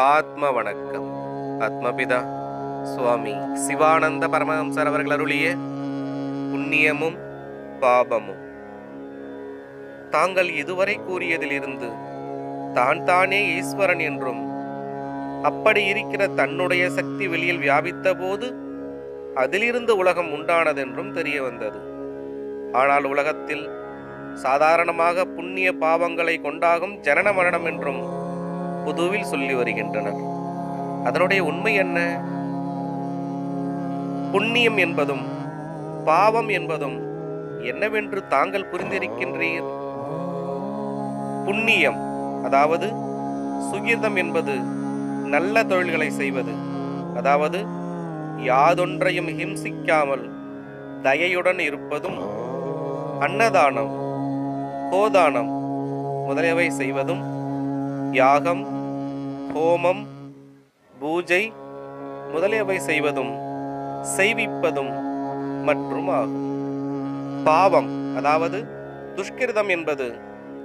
ஆத்ம வணக்கம் ஆத்மபிதா. சுவாமி சிவானந்த பரமஹம்சர் அவர்கள் அருளிய புண்ணியமும் பாபமும். தாங்கள் இதுவரை கூறியதிலிருந்து தான் தானே ஈஸ்வரன் என்றும் அப்படி இருக்கிற தன்னுடைய சக்தி வெளியில் வியாபித்த போது அதிலிருந்து உலகம் உண்டானதென்றும் தெரிய வந்தது. ஆனால் உலகத்தில் சாதாரணமாக புண்ணிய பாவங்களை கொண்டாகும் ஜனன மரணம் என்றும் பொதுவில் சொல்லி வருகின்றனர். அதனுடைய உண்மை என்ன? புண்ணியம் என்பதும் பாவம் என்பதும் என்னவென்று தாங்கள் புரிந்திருக்கின்றீர்? புண்ணியம் அதாவது சுகிர்தம் என்பது நல்ல தொழில்களை செய்வது. அதாவது யாதொன்றையும் ஹிம்சிக்காமல் தயையுடன் இருப்பதும் அன்னதானம் கோதானம் முதலியவை செய்வதும் யாகம் ஹோமம் பூஜை முதலியவை செய்வதும் செய்விப்பதும் மற்றும் ஆகும் பாவம் அதாவது துஷ்கிருதம் என்பது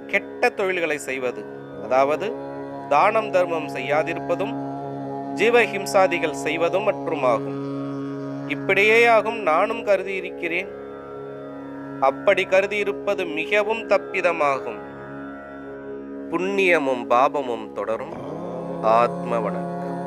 கெட்ட தொழில்களை செய்வது அதாவது தானம் தர்மம் செய்யாதிருப்பதும் ஜீவஹிம்சாதிகள் செய்வதும் மற்றும் ஆகும் இப்படியேயாகும் நானும் கருதியிருக்கிறேன். அப்படி கருதியிருப்பது மிகவும் தப்பிதமாகும். புண்ணியமும் பாபமும் தொடரும் ஆத்ம வணக்கம்.